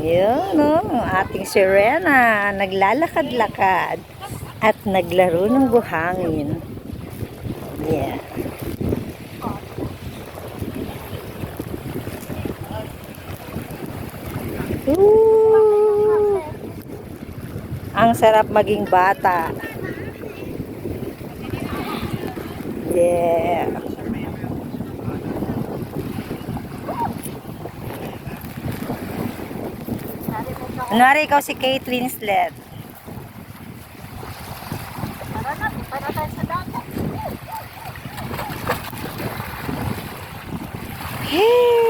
Yun, no? Ating sirena. Naglalakad-lakad. At naglaro ng buhangin. Yeah. Ooh. Ang sarap maging bata. Yeah. Kunwari ikaw si Kate Winslet. Tara na, na tayo sa dagat. Hey!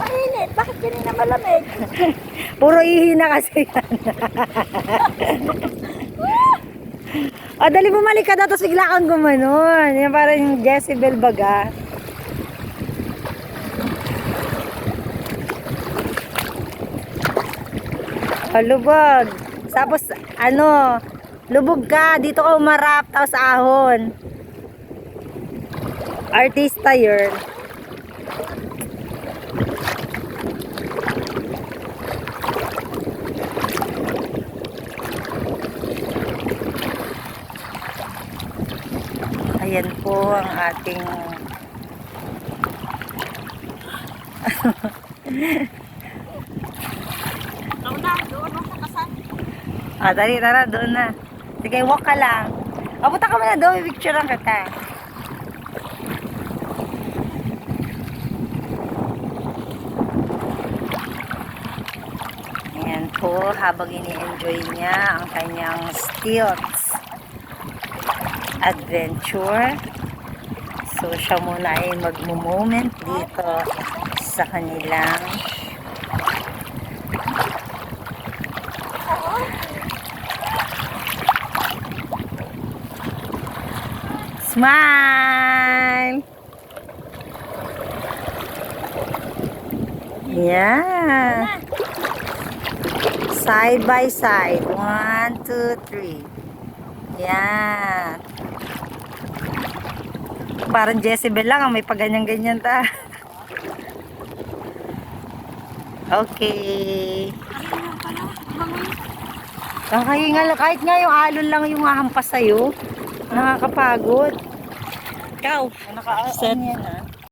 Mainit, bakit ganyan na malamig? Puro ihina kasi yan. o, dali bumalik ka daw, tapos bigla kang gumanon. Yan parang yung Jezebel baga. O, lubog. Tapos, ano, lubog ka, dito ka umarap, tapos ahon. Artista yun. Ayan po ang ating Ikaw na, doon ako kasan. Ah, dali, tara, doon na. Sige, walk ka lang. Papunta ka muna doon, picture lang kita. Ayan po, habang ini-enjoy niya ang kanyang stilts adventure. So, siya muna ay magmo-moment dito sa kanilang Smile! Yeah. Side by side. One, two, three. Yan. Parang Jezebel lang ang may paganyan-ganyan ta. Okay. Kakahinga lang. Kahit nga yung alon lang yung hahampas sa'yo. Nakakapagod. Ikaw, Naka-set. Yan, ah.